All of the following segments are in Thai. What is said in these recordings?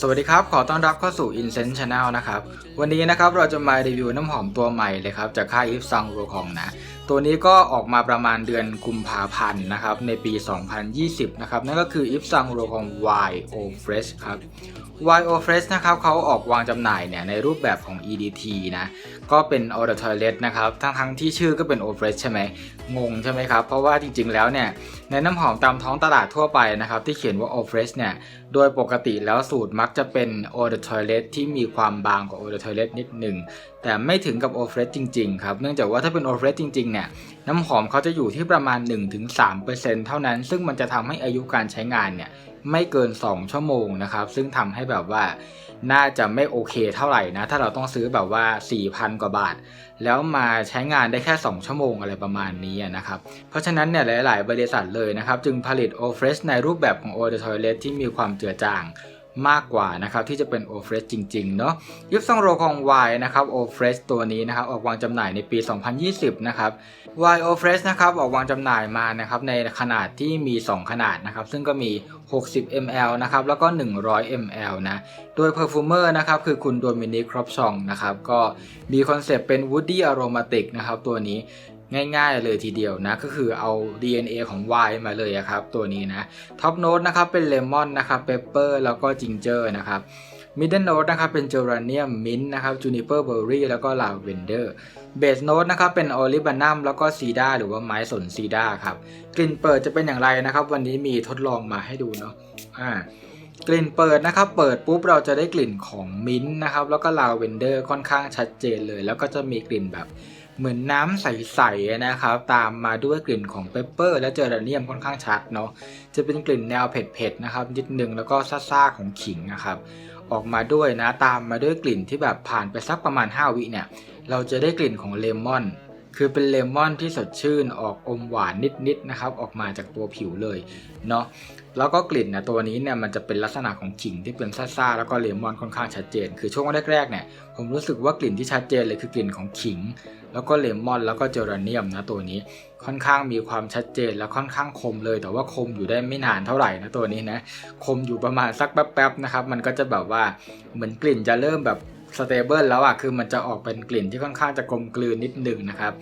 สวัสดีครับ ขอต้อนรับเข้าสู่ Incense Channel นะครับ วันนี้นะครับเราจะมารีวิวน้ำหอมตัวใหม่เลยครับ จากค่าย Yves Saint Laurent นะ ตัวนี้ก็ออกมาประมาณเดือนกุมภาพันธ์นะครับในปี 2020 นะครับนั่นก็คือ Yves Saint Laurent YO Fresh ครับ YO Fresh นะครับเขาออกวางจำหน่ายเนี่ยในรูปแบบของ EDT นะก็เป็น Eau de Toilette นะครับทั้งทั้งที่ชื่อก็เป็น O Fresh ใช่ไหมงงใช่ไหมครับ เพราะว่าจริงๆแล้วเนี่ยในน้ำหอมตามท้องตลาดทั่วไปนะครับที่เขียนว่า O Fresh เนี่ยโดยปกติแล้วสูตรมักจะเป็น Eau de toilet ที่มีความบางกว่า Eau de toilet นิดหนึ่งแต่ไม่ถึงกับ O Fresh จริงๆครับเนื่องจากว่าถ้าเป็น O Fresh จริงๆเนี่ย น้ำหอมเขาจะอยู่ที่ประมาณ 1-3%เท่านั้น ซึ่งมันจะทำให้อายุการใช้งานเนี่ยไม่เกิน 2 ชั่วโมงนะครับ ซึ่งทำให้แบบว่าน่าจะไม่โอเคเท่าไหร่นะ ถ้าเราต้องซื้อแบบว่า 4,000 กว่าบาท แล้วมาใช้งานได้แค่ 2 ชั่วโมงอะไรประมาณนี้นะครับ เพราะฉะนั้นเนี่ยหลาย ๆ บริษัทเลยนะครับ จึงผลิต o f r e s h ในรูปแบบของ Eau de Toilette ที่มีความเจือจาง มากกว่านะครับที่จะเป็น o f r e s h จริงๆเนาะยิปซองโรของ Y นะครับ o f r e s h ตัวนี้นะครับออกวางจำหน่ายในปี 2020 นะครับ Y o f r e s h นะครับออกวางจำหน่ายมานะครับในขนาดที่มี 2 ขนาดนะครับซึ่งก็มี 60 ml นะครับแล้วก็ 100 ml นะโดย perfumer นะครับคือคุณโดมินิครอปชองนะครับก็มีคอนเซปต์เป็น woody aromatic นะครับตัวนี้ ง่ายๆเลยทีเดียวนะ ก็คือเอา DNA ของ Y มาเลยครับ ตัวนี้นะท็อปโน้ตนะครับเป็นเลมอนนะครับเปปเปอร์แล้วก็จิงเจอร์นะครับมิดเดิลโน้ตนะครับเป็นเจอราเนียมมินต์นะครับจูนิเปอร์เบอร์รี่แล้วก็ลาเวนเดอร์เบสโน้ตนะครับเป็นออลิบานัมแล้วก็ซีดาหรือว่าไม้สนซีดาครับกลิ่นเปิดจะเป็นอย่างไรนะครับ วันนี้มีทดลองมาให้ดูเนาะอ่ากลิ่นเปิดนะครับ เปิดปุ๊บเราจะได้กลิ่นของมิ้นท์นะครับ แล้วก็ลาเวนเดอร์ค่อนข้างชัดเจนเลย แล้วก็จะมีกลิ่นแบบ เหมือนน้ำใสๆนะครับ ตามมาด้วยกลิ่นของเปปเปอร์ และเจอราเนียมค่อนข้างชัดเนาะจะเป็นกลิ่นแนวเผ็ดๆนะครับนิดนึงแล้วก็ซ่าๆของขิงนะครับออกมาด้วยนะตามมาด้วยกลิ่นที่แบบผ่านไปสักประมาณ 5 วิเนี่ยเราจะได้กลิ่นของเลมอน คือเป็นเลมอนที่สดชื่นออกอมหวานนิดๆนะครับออกมาจากตัวผิวเลยเนาะ แล้วก็กลิ่นนะตัวนี้เนี่ยมันจะเป็นลักษณะของขิงที่เป็นซ่าๆแล้วก็เลมอนค่อนข้างชัดเจน คือช่วงแรกๆเนี่ยผมรู้สึกว่ากลิ่นที่ชัดเจนเลยคือกลิ่นของขิง แล้วก็เลมอนแล้วก็เจอราเนียมนะตัวนี้ค่อนข้างมีความชัดเจนและค่อนข้างคมเลย แต่ว่าคมอยู่ได้ไม่นานเท่าไหร่นะตัวนี้นะคมอยู่ประมาณสักแป๊บๆนะครับมันก็จะแบบว่าเหมือนกลิ่นจะเริ่มแบบสเตเบิลแล้วอะคือมันจะออกเป็นกลิ่นที่ค่อนข้างจะกลมกลืนนิดนึงนะครับ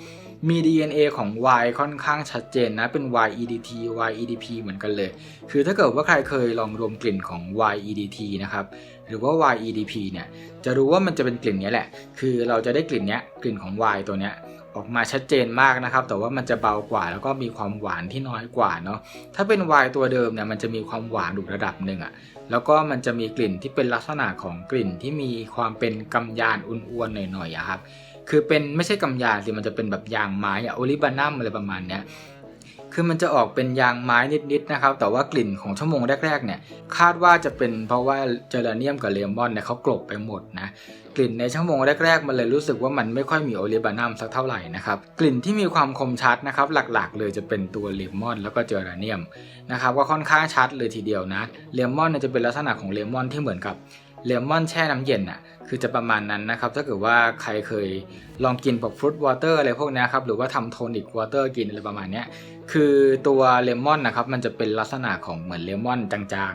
มี DNA ของ Y ค่อนข้างชัดเจนนะ เป็น YEDT YEDP เหมือนกันเลย คือถ้าเกิดว่าใครเคยลองรวมกลิ่นของ YEDT นะครับ หรือว่า YEDP เนี่ย จะรู้ว่ามันจะเป็นกลิ่นนี้แหละ คือเราจะได้กลิ่นเนี้ยกลิ่นของ Y ตัวเนี้ยออกมาชัดเจนมากนะครับ แต่ว่ามันจะเบากว่า แล้วก็มีความหวานที่น้อยกว่าเนาะ ถ้าเป็น Y ตัวเดิมเนี่ยมันจะมีความหวานอยู่ระดับหนึ่งอะแล้วก็มันจะมีกลิ่นที่เป็นลักษณะของกลิ่นที่มีความเป็นกำยานอ้วนๆหน่อยๆอะครับ คือเป็นไม่ใช่กำยานสิมันจะเป็นแบบยางไม้อะโอลิบานัมอะไรประมาณเนี้ยคือมันจะออกเป็นยางไม้นิดๆนะครับ แต่ว่ากลิ่นของชั่วโมงแรกๆเนี่ยคาดว่าจะเป็นเพราะว่าเจอราเนียมกับเลมอนเนี่ยเขากลบไปหมดนะกลิ่นในชั่วโมงแรกๆ มันเลยรู้สึกว่ามันไม่ค่อยมีโอลิบานัมสักเท่าไหร่นะครับกลิ่นที่มีความคมชัดนะครับ หลักๆ เลยจะเป็นตัวเลมอนแล้วก็เจอราเนียมนะครับว่าค่อนข้างชัดเลยทีเดียวนะเลมอนเนี่ยจะเป็นลักษณะของเลมอนที่เหมือนกับ เลมอนแช่น้ำเย็นอะคือจะประมาณนั้นนะครับ ถ้าเกิดว่าใครเคยลองกินแบบฟรุตวอเตอร์อะไรพวกนี้ครับ หรือว่าทำโทนิกวอเตอร์กินอะไรประมาณนี้คือตัวเลมอนนะครับ มันจะเป็นลักษณะของเหมือนเลมอนจาง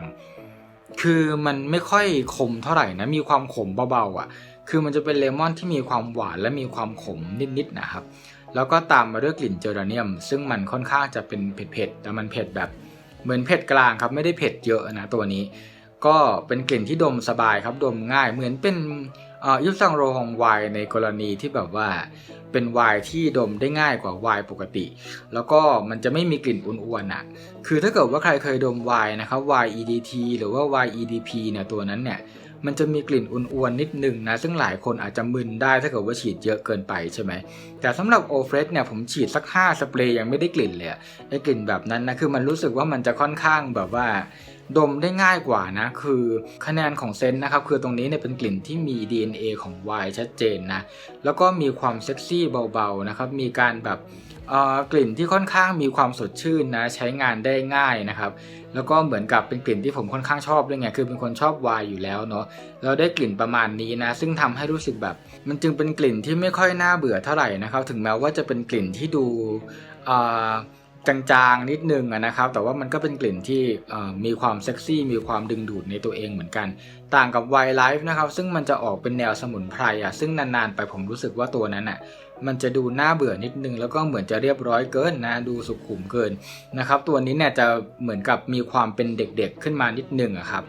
ๆ คือมันไม่ค่อยขมเท่าไหร่นะ มีความขมเบาๆอะ คือมันจะเป็นเลมอนที่มีความหวานและมีความขมนิดๆนะครับ แล้วก็ตามมาด้วยกลิ่นเจอราเนียม ซึ่งมันค่อนข้างจะเป็นเผ็ดๆ แต่มันเผ็ดแบบเหมือนเผ็ดกลางครับ ไม่ได้เผ็ดเยอะนะตัวนี้ ก็เป็นกลิ่นที่ดมสบายครับดมง่ายเหมือนเป็นยุบซังโรฮองไวน์ในกรณีที่แบบว่าเป็นไวน์ที่ดมได้ง่ายกว่าไวน์ปกติ แล้วก็มันจะไม่มีกลิ่นอ้วนๆอะ คือถ้าเกิดว่าใครเคยดมไวน์นะครับไวน์ EDT หรือว่าไวน์ EDP เนี่ยตัวนั้นเนี่ย มันจะมีกลิ่นอ้วนๆนิดหนึ่งนะ ซึ่งหลายคนอาจจะมึนได้ถ้าเกิดว่าฉีดเยอะเกินไปใช่ไหม แต่สำหรับโอเฟรชเนี่ยผมฉีดสัก 5 สเปรย์ยังไม่ได้กลิ่นเลยไอ้กลิ่นแบบนั้นนะคือมันรู้สึกว่ามันจะค่อนข้างแบบว่าดมได้ง่ายกว่านะ คือคะแนนของเซนต์นะครับ คือตรงนี้เนี่ยเป็นกลิ่นที่มี DNA ของ Y ชัดเจนนะ แล้วก็มีความเซ็กซี่เบาๆนะครับ มีการแบบ กลิ่นที่ค่อนข้างมีความสดชื่นนะใช้งานได้ง่ายนะครับแล้วก็เหมือนกับเป็นกลิ่นที่ผมค่อนข้างชอบด้วยไงคือเป็นคนชอบวน์อยู่แล้วเนาะเราได้กลิ่นประมาณนี้นะ ซึ่งทำให้รู้สึกแบบ มันจึงเป็นกลิ่นที่ไม่ค่อยน่าเบื่อเท่าไหร่นะครับ ถึงแม้ว่าจะเป็นกลิ่นที่ดูจางๆนิดนึงนะครับ แต่ว่ามันก็เป็นกลิ่นที่มีความเซ็กซี่มีความดึงดูดในตัวเองเหมือนกัน ต่างกับไวไลฟ์นะครับ ซึ่งมันจะออกเป็นแนวสมุนไพรอะซึ่งนานๆไปผมรู้สึกว่าตัวนั้นอะ มันจะดูน่าเบื่อนิดนึง แล้วก็เหมือนจะเรียบร้อยเกินนะ ดูสุขุมเกินนะครับ ตัวนี้เนี่ยจะเหมือนกับมีความเป็นเด็กๆขึ้นมานิดนึงอะครับ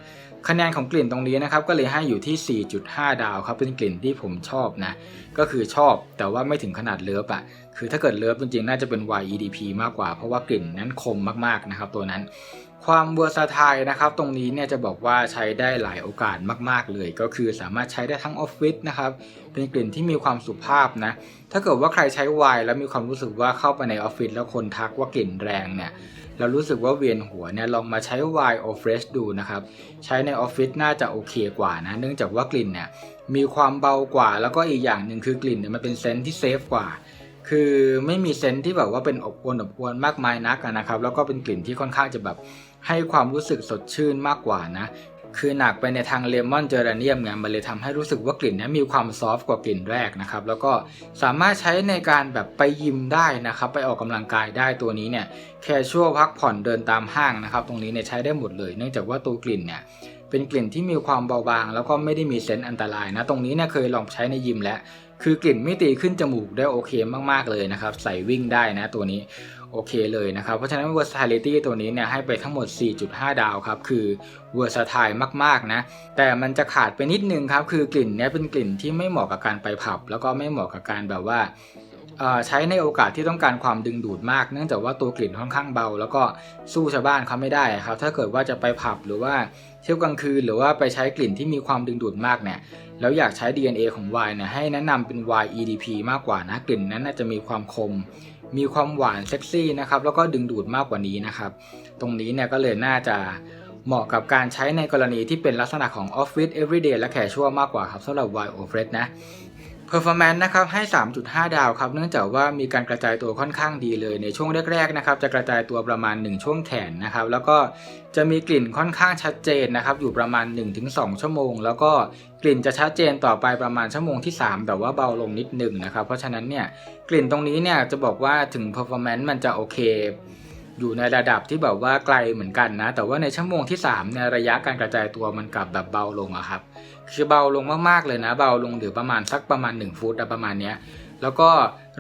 คะแนนของกลิ่นตรงนี้นะครับก็เลยให้อยู่ที่ 4.5 ดาวครับเป็นกลิ่นที่ผมชอบนะก็คือชอบแต่ว่าไม่ถึงขนาดเลิฟอะคือถ้าเกิดเลิฟจริงๆ น่าจะเป็น YEDP มากกว่า เพราะว่ากลิ่นนั้นคมมากๆนะครับตัวนั้น ความเวอร์ซาไทนะครับตรงนี้เนี่ยจะบอกว่าใช้ได้หลายโอกาสมากๆเลย ก็คือสามารถใช้ได้ทั้งออฟฟิศนะครับเป็นกลิ่นที่มีความสุภาพนะถ้าเกิดว่าใครใช้ไวน์แล้วมีความรู้สึกว่าเข้าไปในออฟฟิศแล้วคนทักว่ากลิ่นแรงเนี่ยแล้วรู้สึกว่าเวียนหัวเนี่ยลองมาใช้ y o f r e s h ดูนะครับใช้ในออฟฟิศน่าจะโอเคกว่านะเนื่องจากว่ากลิ่นเนี่ยมีความเบากว่า แล้วก็อีกอย่างหนึ่งคือกลิ่นเนี่ยมันเป็นเซนต์ที่เซฟกว่าคือไม่มีเซนต์ที่แบบว่าเป็นอบอวนอบอวนมากมายนักนะครับแล้วก็เป็นกลิ่นที่ค่อนข้างจะแบบ ให้ความรู้สึกสดชื่นมากกว่านะ คือหนักไปในทางเลมอนเจอราเนียมไงมันเลยทำให้รู้สึกว่ากลิ่นนี้มีความซอฟต์กว่ากลิ่นแรกนะครับ แล้วก็สามารถใช้ในการแบบไปยิมได้นะครับ ไปออกกำลังกายได้ตัวนี้เนี่ยแค่ชั่วพักผ่อนเดินตามห้างนะครับ ตรงนี้เนี่ยใช้ได้หมดเลย เนื่องจากว่าตัวกลิ่นเนี่ยเป็นกลิ่นที่มีความเบาบาง แล้วก็ไม่ได้มีเซนต์อันตรายนะ ตรงนี้เนี่ยเคยลองใช้ในยิมแล้ว คือกลิ่นไม่ตีขึ้นจมูกได้โอเคมากๆเลยนะครับ ใส่วิ่งได้นะตัวนี้ โอเคเลยนะครับ เพราะฉะนั้น versatility ตัวนี้เนี่ยให้ไปทั้งหมด 4.5 ดาวครับ คือ versatile มากๆนะ แต่มันจะขาดไปนิดนึงครับ คือกลิ่นเนี้ยเป็นกลิ่นที่ไม่เหมาะกับการไปผับ แล้วก็ไม่เหมาะกับการแบบว่าใช้ในโอกาสที่ต้องการความดึงดูดมาก เนื่องจากว่าตัวกลิ่นค่อนข้างเบา แล้วก็สู้ชาวบ้านเขาไม่ได้ครับ ถ้าเกิดว่าจะไปผับหรือว่าเที่ยวกลางคืน หรือว่าไปใช้กลิ่นที่มีความดึงดูดมากเนี่ยแล้วอยากใช้ DNA ของ Y เนี่ยให้แนะนำเป็น Y EDP มากกว่านะกลิ่นนั้นน่าจะมีความคม มีความหวานเซ็กซี่นะครับแล้วก็ดึงดูดมากกว่านี้นะครับ ตรงนี้เนี่ยก็เลยน่าจะเหมาะกับการใช้ในกรณีที่เป็นลักษณะของ Office Everyday และแขกชั่วมากกว่าครับสำหรับ Y o f r e d นะ Performance นะครับให้ 3.5 ดาวครับเนื่องจากว่ามีการกระจายตัวค่อนข้างดีเลยในช่วงแรกๆนะครับจะกระจายตัวประมาณ 1 ช่วงแขนนะครับแล้วก็จะมีกลิ่นค่อนข้างชัดเจนนะครับอยู่ประมาณ 1-2 ชั่วโมง แล้วก็กลิ่นจะชัดเจนต่อไปประมาณชั่วโมงที่ 3 แต่ว่าเบาลงนิดหนึ่งนะครับเพราะฉะนั้นเนี่ยกลิ่นตรงนี้เนี่ยจะบอกว่าถึง performance มันจะโอเคอยู่ในระดับที่แบบว่าไกลเหมือนกันนะ แต่ว่าในชั่วโมงที่3เนี่ยระยะการกระจายตัวมันกลับแบบเบาลงอะครับ คือเบาลงมากๆเลยนะ เบาลงเหลือประมาณสักประมาณ 1 ฟุตอะประมาณเนี้ยแล้วก็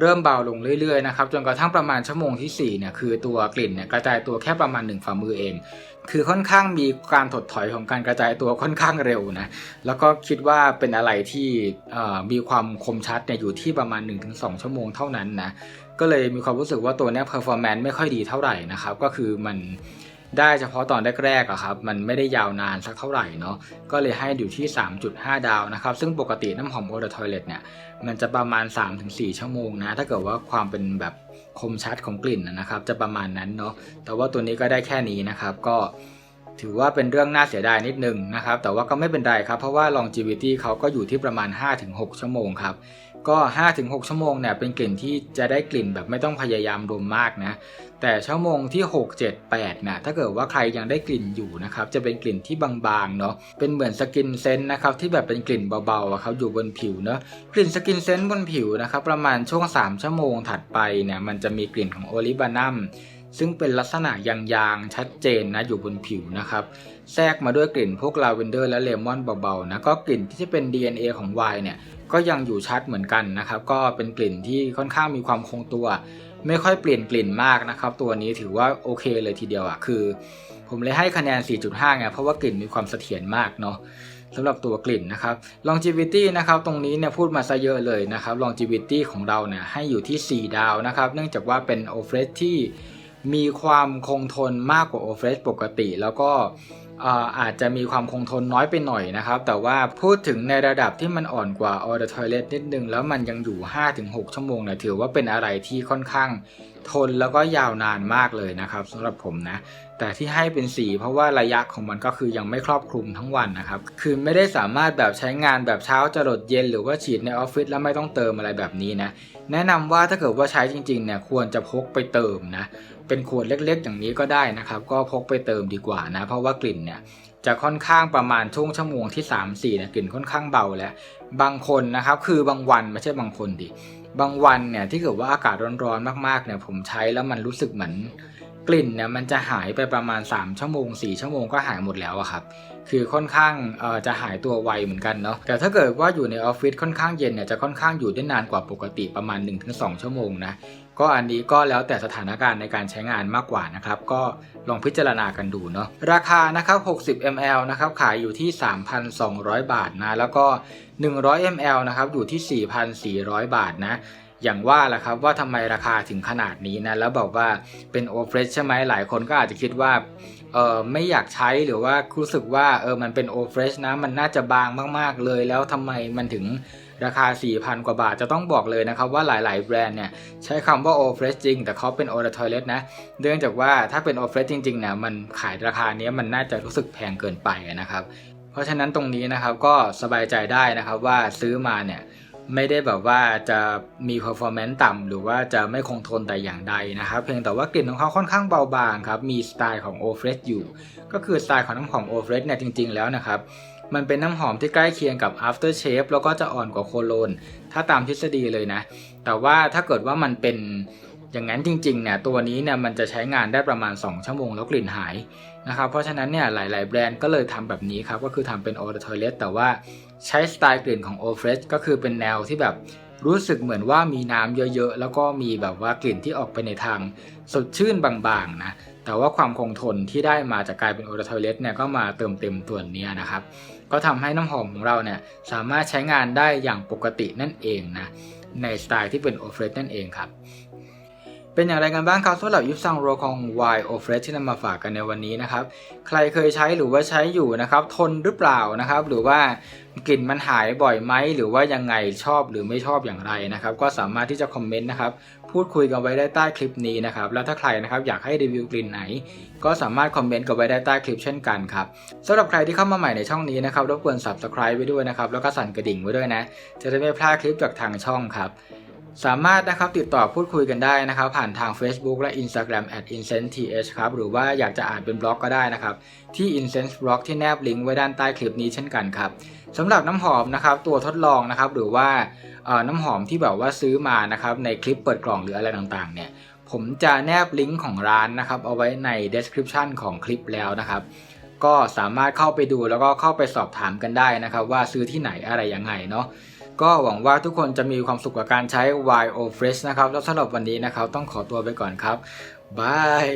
เริ่มเบาลงเรื่อยๆนะครับจนกระทั่งประมาณชั่วโมงที่4เนี่ยคือตัวกลิ่นเนี่ยกระจายตัวแค่ประมาณ 1 ฝ่ามือเอง คือค่อนข้างมีการถดถอยของการกระจายตัวค่อนข้างเร็วนะแล้วก็คิดว่าเป็นอะไรที่มีความคมชัดเนี่ยอยู่ที่ประมาณ 1-2 ชั่วโมงเท่านั้นนะก็เลยมีความรู้สึกว่าตัวเนี้ย performance ไม่ค่อยดีเท่าไหร่นะครับก็คือมัน ได้เฉพาะตอนแรกๆอะครับมันไม่ได้ยาวนานสักเท่าไหร่เนาะก็เลยให้อยู่ที่ 3.5 ดาวนะครับ ซึ่งปกติน้ำหอมโอเดอร์ทอยเลตเนี่ยมันจะประมาณ 3-4 ชั่วโมงนะ ถ้าเกิดว่าความเป็นแบบคมชัดของกลิ่นนะครับ จะประมาณนั้นเนาะแต่ว่าตัวนี้ก็ได้แค่นี้นะครับก็ ถือว่าเป็นเรื่องน่าเสียดายนิดนึงนะครับ แต่ว่าก็ไม่เป็นไรครับ เพราะว่า longevity เขาก็อยู่ที่ประมาณ 5-6 ชั่วโมงครับ ก็ 5-6 ชั่วโมงเนี่ยเป็นกลิ่นที่จะได้กลิ่นแบบไม่ต้องพยายามดมมากนะ แต่ชั่วโมงที่ 6 7 8นะถ้าเกิดว่าใครยังได้กลิ่นอยู่นะครับ จะเป็นกลิ่นที่บางๆ เนาะ เป็นเหมือนสกินเซนต์นะครับที่แบบเป็นกลิ่นเบาๆครับอยู่บนผิวเนาะ กลิ่นสกินเซนต์บนผิวนะครับประมาณช่วง 3 ชั่วโมงถัดไปเนี่ยมันจะมีกลิ่นของโอลิบานัม ซึ่งเป็นลักษณะยางๆ ชัดเจนนะอยู่บนผิวนะครับ แทรกมาด้วยกลิ่นพวกลาเวนเดอร์และเลมอนเบาๆนะก็กลิ่นที่จะเป็น DNA ของไวน์เนี่ยก็ยังอยู่ชัดเหมือนกันนะครับ ก็เป็นกลิ่นที่ค่อนข้างมีความคงตัว ไม่ค่อยเปลี่ยนกลิ่นมากนะครับ ตัวนี้ถือว่าโอเคเลยทีเดียวอะ่ะคือ ผมเลยให้คะแนน 4.5ไงเพราะว่ากลิ่นมีความเสถียรมากเนาะสำหรับตัวกลิ่นนะครับ longevity นะครับ ตรงนี้เนี่ยพูดมาซะเยอะเลยนะครับ longevity ของเราเนี่ยให้อยู่ที่ 4 ดาวนะครับ เนื่องจากว่าเป็น o f r e s h ที่ มีความคงทนมากกว่าโอเฟสปกติ แล้วก็อาอาจจะมีความคงทนน้อยไปหน่อยนะครับ แต่ว่าพูดถึงในระดับที่มันอ่อนกว่าออเดอร์ทอยเลตนิดนึง แล้วมันยังอยู่ 5-6 ชั่วโมงเนี่ยถือว่าเป็นอะไรที่ค่อนข้างทนแล้วก็ยาวนานมากเลยนะครับสำหรับผมนะ แต่ที่ให้เป็น4เพราะว่าระยะของมันก็คือยังไม่ครอบคลุมทั้งวันนะครับ คือไม่ได้สามารถแบบใช้งานแบบเช้าจรดเย็นหรือว่าฉีดในออฟฟิศแล้วไม่ต้องเติมอะไรแบบนี้นะ แนะนำว่าถ้าเกิดว่าใช้จริงๆเนี่ยควรจะพกไปเติมนะ เป็นขวดเล็กๆ อย่างนี้ก็ได้นะครับ ก็พกไปเติมดีกว่านะ เพราะว่ากลิ่นเนี่ยจะค่อนข้างประมาณช่วงชั่วโมงที่ 3-4เนี่ยกลิ่นค่อนข้างเบาแล้ว บางคนนะครับคือบางวันไม่ใช่บางคนดิบางวันเนี่ยที่เกิดว่าอากาศร้อนๆมากๆเนี่ยผมใช้แล้วมันรู้สึกเหมือน กลิ่นเนี่ยมันจะหายไปประมาณ 3 ชั่วโมง 4 ชั่วโมงก็หายหมดแล้วอะครับ คือค่อนข้างเอ่อจะหายตัวไวเหมือนกันเนาะ แต่ถ้าเกิดว่าอยู่ในออฟฟิศค่อนข้างเย็นเนี่ยจะค่อนข้างอยู่ได้นานกว่าปกติประมาณ 1-2 ชั่วโมงนะ ก็อันนี้ก็แล้วแต่สถานการณ์ในการใช้งานมากกว่านะครับ ก็ลองพิจารณากันดูเนาะ ราคานะครับ 60 ml นะครับขายอยู่ที่ 3,200 บาทนะ แล้วก็ 100 ml นะครับอยู่ที่ 4,400 บาทนะ อย่างว่าแหละครับว่าทำไมราคาถึงขนาดนี้นะแล้วบอกว่าเป็นโอเฟรชใช่ไหมหลายคนก็อาจจะคิดว่าเออไม่อยากใช้หรือว่ารู้สึกว่าเออมันเป็นโอเฟรชนะมันน่าจะบางมากๆเลย แล้วทำไมมันถึงราคา 4,000 กว่าบาทจะต้องบอกเลยนะครับว่าหลาย ๆ แบรนด์เนี่ยใช้คำว่าโอเฟรชจริง แต่เขาเป็นโอ a ท o เล t นะเนื่องจากว่าถ้าเป็นโอเฟรชจริงๆเนี่ยมันขายราคานี้มันน่าจะรู้สึกแพงเกินไปนะครับ เพราะฉะนั้นตรงนี้นะครับก็สบายใจได้นะครับว่าซื้อมาเนี่ย ไม่ได้แบบว่าจะมี performance ต่ำหรือว่าจะไม่คงทนแต่อย่างใดนะครับเพียงแต่ว่ากลิ่นของเขาค่อนข้างเบาบางครับมีสไตล์ของ o f r e s h อยู่ ก็คือสไตล์ของน้ำหอม o f r e s h เนี่ยจริง ๆ แล้วนะครับมันเป็นน้ำหอมที่ใกล้เคียงกับ after shave แล้วก็จะอ่อนกว่าโคโลนถ้าตามทฤษฎีเลยนะ แต่ว่าถ้าเกิดว่ามันเป็น อย่างนั้นจริงๆเนี่ยตัวนี้เนี่ยมันจะใช้งานได้ประมาณ 2 ชั่วโมงแล้วกลิ่นหายนะครับเพราะฉะนั้นเนี่ยหลาย ๆ แบรนด์ก็เลยทำแบบนี้ครับก็คือทำเป็น o r a t o i l e t แต่ว่าใช้สไตล์กลิ่นของ o f r e s h ก็คือเป็นแนวที่แบบรู้สึกเหมือนว่ามีน้ำเยอะ ๆ แล้วก็มีแบบว่ากลิ่นที่ออกไปในทางสดชื่นบางๆนะแต่ว่าความคงทนที่ได้มาจากกลายเป็น o r a t o i l e t เนี่ยก็มาเติมเต็มตัวนี้นะครับก็ทำให้น้ำหอมของเราเนี่ยสามารถใช้งานได้อย่างปกตินั่นเองนะในสไตล์ที่เป็น o f r e s h นั่นเองครับ เป็นอย่างไรกันบ้างครับสำหรับยิปซังโรคอง Y o f r e s h ที่นำมาฝากกันในวันนี้นะครับ ใครเคยใช้หรือว่าใช้อยู่นะครับ ทนหรือเปล่านะครับ หรือว่ากลิ่นมันหายบ่อยไหมหรือว่ายังไงชอบหรือไม่ชอบอย่างไรนะครับ ก็สามารถที่จะคอมเมนต์นะครับ พูดคุยกันไว้ได้ใต้คลิปนี้นะครับ แล้วถ้าใครนะครับอยากให้รีวิวกลิ่นไหน ก็สามารถคอมเมนต์กันไว้ได้ใต้คลิปเช่นกันครับสำหรับใครที่เข้ามาใหม่ในช่องนี้นะครับรบกวน subscribe ไว้ด้วยนะครับแล้วก็สั่นกระดิ่งไว้ด้วยนะ จะได้ไม่พลาดคลิปจากทางช่องครับ สามารถนะครับติดต่อพูดคุยกันได้นะครับ ผ่านทาง Facebook และ Instagram at incense.th ครับหรือว่าอยากจะอ่านเป็นบล็อกก็ได้นะครับ ที่ incense blog ที่แนบลิงก์ไว้ด้านใต้คลิปนี้เช่นกันครับสำหรับน้ำหอมนะครับตัวทดลองนะครับหรือว่าน้ำหอมที่แบบว่าซื้อมานะครับในคลิปเปิดกล่องหรืออะไรต่างๆเนี่ยผมจะแนบลิงก์ของร้านนะครับเอาไว้ใน description ของคลิปแล้วนะครับก็สามารถเข้าไปดูแล้วก็เข้าไปสอบถามกันได้นะครับ ว่าซื้อที่ไหนอะไรยังไงเนาะ ก็หวังว่าทุกคนจะมีความสุขกับการใช้ YO Fresh นะครับ แล้วสำหรับวันนี้นะครับ ต้องขอตัวไปก่อนครับบาย